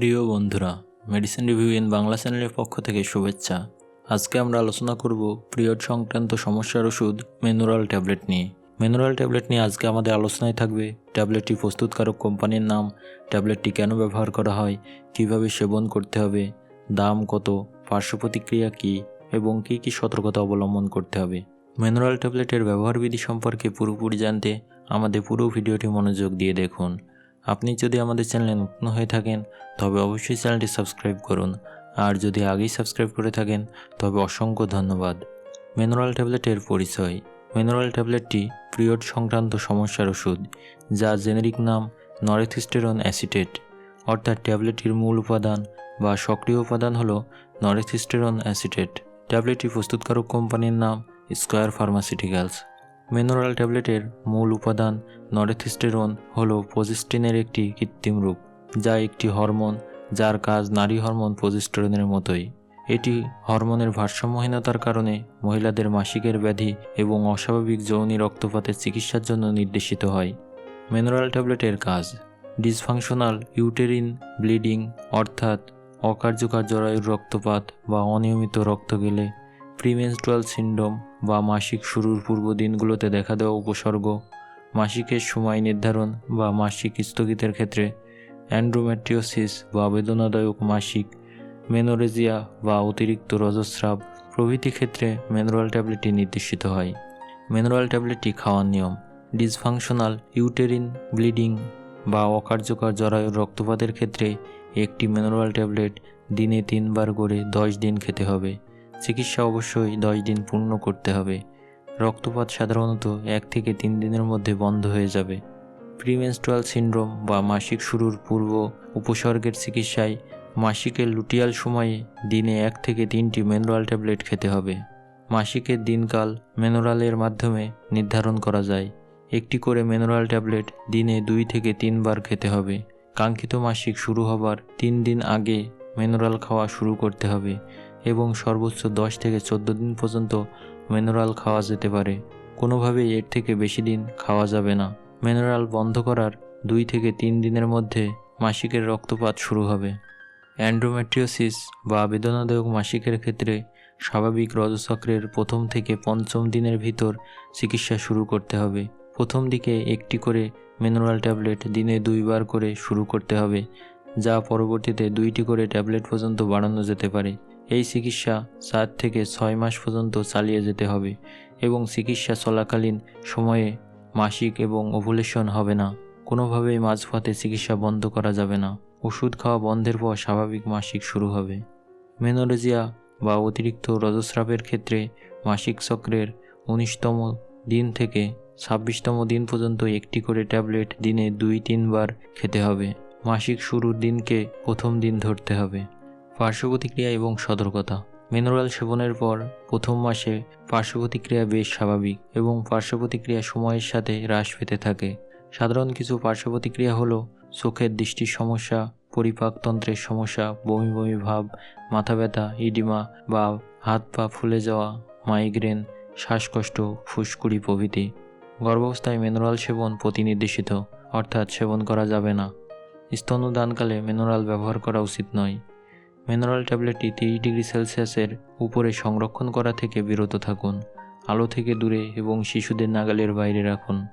প্রিয় বন্ধুরা medicine review in Bangla চ্যানেলের পক্ষ থেকে শুভেচ্ছা। আজকে আমরা আলোচনা করব পিরিয়ড সংক্রান্ত সমস্যার ওষুধ মেনুরাল ট্যাবলেট নিয়ে। মেনুরাল ট্যাবলেট নিয়ে আজকে আমাদের আলোচনায় থাকবে ট্যাবলেটটি প্রস্তুতকারক কোম্পানির নাম, ট্যাবলেটটি কেন ব্যবহার করা হয়, কীভাবে সেবন করতে হবে, দাম কত, পার্শ্ব প্রতিক্রিয়া কী, এবং কী কী সতর্কতা অবলম্বন করতে হবে। মেনুরাল ট্যাবলেটের ব্যবহারবিধি সম্পর্কে পুরোপুরি জানতে আমাদের পুরো ভিডিওটি মনোযোগ দিয়ে দেখুন। আপনি যদি আমাদের চ্যানেলে নতুন হয়ে থাকেন, তবে অবশ্যই চ্যানেলটি সাবস্ক্রাইব করুন। আর যদি আগেই সাবস্ক্রাইব করে থাকেন, তবে অসংখ্য ধন্যবাদ। মেনুরাল ট্যাবলেটের পরিচয়। মেনুরাল ট্যাবলেটটি পিরিয়ড সংক্রান্ত সমস্যার ওষুধ যার জেনেরিক নাম নরেথিস্টেরন অ্যাসিটেট। অর্থাৎ ট্যাবলেটটির মূল উপাদান বা সক্রিয় উপাদান হল নরেথিস্টেরন অ্যাসিটেট। ট্যাবলেটটি প্রস্তুতকারক কোম্পানির নাম স্কয়ার ফার্মাসিউটিক্যালস। মেনোরাল ট্যাবলেটের মূল উপাদান নরেথিস্টেরন হল পজিস্টিনের একটি কৃত্রিম রূপ, যা একটি হরমোন, যার কাজ নারী হরমোন পজিস্টেরনের মতোই। এটি হরমোনের ভারসাম্যহীনতার কারণে মহিলাদের মাসিকের ব্যাধি এবং অস্বাভাবিক যৌনি রক্তপাতের চিকিৎসার জন্য নির্দেশিত হয়। মেনোরাল ট্যাবলেটের কাজ, ডিসফাংশনাল ইউটেরিন ব্লিডিং, অর্থাৎ অকার্যকর জরায়ুর রক্তপাত বা অনিয়মিত রক্ত গেলে প্রিমেনস্ট্রুয়াল সিন্ড্রোম বা মাসিক শুরুর পূর্ব দিনগুলোতে দেখা দেওয়া উপসর্গ, মাসিকের সময় নির্ধারণ বা মাসিক স্থগিতের ক্ষেত্রে অ্যান্ড্রোম্যাট্রিওসিস বা বেদনাদায়ক মাসিক, মেনোরেজিয়া বা অতিরিক্ত রজস্রাব প্রভৃতি ক্ষেত্রে মেনোরাল ট্যাবলেটটি নির্দেশিত হয়। মেনোরাল ট্যাবলেটটি খাওয়ার নিয়ম, ডিসফাংশনাল ইউটেরিন ব্লিডিং বা অকার্যকর জরায়ুর রক্তপাতের ক্ষেত্রে একটি মেনোরাল ট্যাবলেট দিনে তিনবার করে দশ দিন খেতে হবে। চিকিৎসা অবশ্যই দশ দিন পূর্ণ করতে হবে। রক্তপাত সাধারণত এক থেকে তিন দিনের মধ্যে বন্ধ হয়ে যাবে। প্রিমেনস্ট্রুয়াল সিন্ড্রোম বা মাসিক শুরুর পূর্ব উপসর্গের চিকিৎসায় মাসিকের লুটিয়াল সময়ে দিনে এক থেকে তিনটি মেনোরাল ট্যাবলেট খেতে হবে। মাসিকের দিনকাল মেনোরালের মাধ্যমে নির্ধারণ করা যায়। একটি করে মেনোরাল ট্যাবলেট দিনে দুই থেকে তিনবার খেতে হবে। কাঙ্ক্ষিত মাসিক শুরু হবার তিন দিন আগে মেনোরাল খাওয়া শুরু করতে হবে। এবং সর্বোচ্চ দশ থেকে চোদ্দ দিন পর্যন্ত মেনোরাল খাওয়া যেতে পারে। কোনোভাবেই এর থেকে বেশি দিন খাওয়া যাবে না। মেনোরাল বন্ধ করার দুই থেকে তিন দিনের মধ্যে মাসিকের রক্তপাত শুরু হবে। অ্যান্ড্রোমেট্রিওসিস বা বেদনাদায়ক মাসিকের ক্ষেত্রে স্বাভাবিক রজচক্রের প্রথম থেকে পঞ্চম দিনের ভিতর চিকিৎসা শুরু করতে হবে। প্রথম দিকে একটি করে মেনোরাল ট্যাবলেট দিনে দুইবার করে শুরু করতে হবে, যা পরবর্তীতে দুইটি করে ট্যাবলেট পর্যন্ত বাড়ানো যেতে পারে। এই চিকিৎসা চার থেকে ছয় মাস পর্যন্ত চালিয়ে যেতে হবে এবং চিকিৎসা চলাকালীন সময়ে মাসিক এবং ওভুলেশন হবে না। কোনোভাবেই মাঝপথে চিকিৎসা বন্ধ করা যাবে না। ওষুধ খাওয়া বন্ধের পর স্বাভাবিক মাসিক শুরু হবে। মেনোরেজিয়া বা অতিরিক্ত রজস্রাবের ক্ষেত্রে মাসিক চক্রের উনিশতম দিন থেকে ছাব্বিশতম দিন পর্যন্ত একটি করে ট্যাবলেট দিনে দুই তিনবার খেতে হবে। মাসিক শুরুর দিনকে প্রথম দিন ধরতে হবে। পার্শ্ব প্রতিক্রিয়া এবং সতর্কতা। মেনোরাল সেবনের পর প্রথম মাসে পার্শ্ব প্রতিক্রিয়া বেশ স্বাভাবিক এবং পার্শ্ব প্রতিক্রিয়া সময়ের সাথে হ্রাস পেতে থাকে। সাধারণ কিছু পার্শ্ব প্রতিক্রিয়া হলো চোখের দৃষ্টির সমস্যা পরিপাকতন্ত্রের সমস্যা, বমি বমি ভাব, মাথা ব্যথা, ইডিমা বা হাত পা ফুলে যাওয়া, মাইগ্রেন, শ্বাসকষ্ট, ফুসকুড়ি প্রভৃতি। গর্ভাবস্থায় মেনোরাল সেবন প্রতিনির্দেশিত, অর্থাৎ সেবন করা যাবে না। স্তনদানকালে মেনোরাল ব্যবহার করা উচিত নয়। মিনারেল ট্যাবলেটটি তিরিশ ডিগ্রি সেলসিয়াসের উপরে সংরক্ষণ করা থেকে বিরত থাকুন। আলো থেকে দূরে এবং শিশুদের নাগালের বাইরে রাখুন।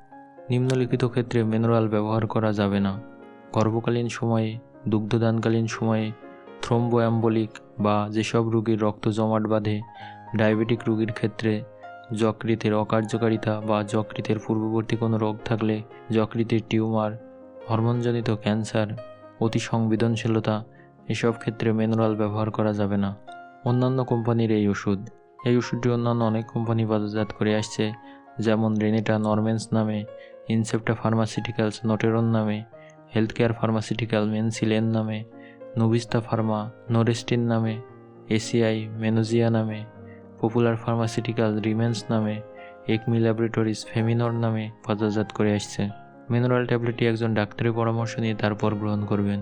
নিম্নলিখিত ক্ষেত্রে মিনারেল ব্যবহার করা যাবে না। গর্ভকালীন সময়ে, দুগ্ধদানকালীন সময়ে থ্রোম্বোঅ্যাম্বলিক বা যেসব রোগীর রক্ত জমাট বাঁধে ডায়াবেটিক রোগীর ক্ষেত্রে যকৃতের অকার্যকারিতা বা যকৃতের পূর্ববর্তী কোনো রোগ থাকলে যকৃতের টিউমার, হরমোনজনিত ক্যান্সার, অতি সংবেদনশীলতা এসব ক্ষেত্রে মেনুরাল ব্যবহার করা যাবে না। অন্যান্য কোম্পানির এই ওষুধ। এই ওষুধটি অন্যান্য অনেক কোম্পানি বাজারজাত করে আসছে, যেমন রেনিটা নরমেন্স নামে, ইনসেপ্টা ফার্মাসিউটিক্যালস নোটেরন নামে হেলথ কেয়ার ফার্মাসিউটিক্যাল মেনসিলেন নামে, নোভিস্তা ফার্মা নোরেস্টিন নামে, এসিআই মেনোজিয়া নামে, পপুলার ফার্মাসিউটিক্যাল রিমেন্স নামে, একমি ল্যাবরেটরিজ ফেমিনর নামে বাজারজাত করে আসছে। মিনারেল ট্যাবলেটটি একজন ডাক্তারের পরামর্শ নিয়ে তারপর গ্রহণ করবেন।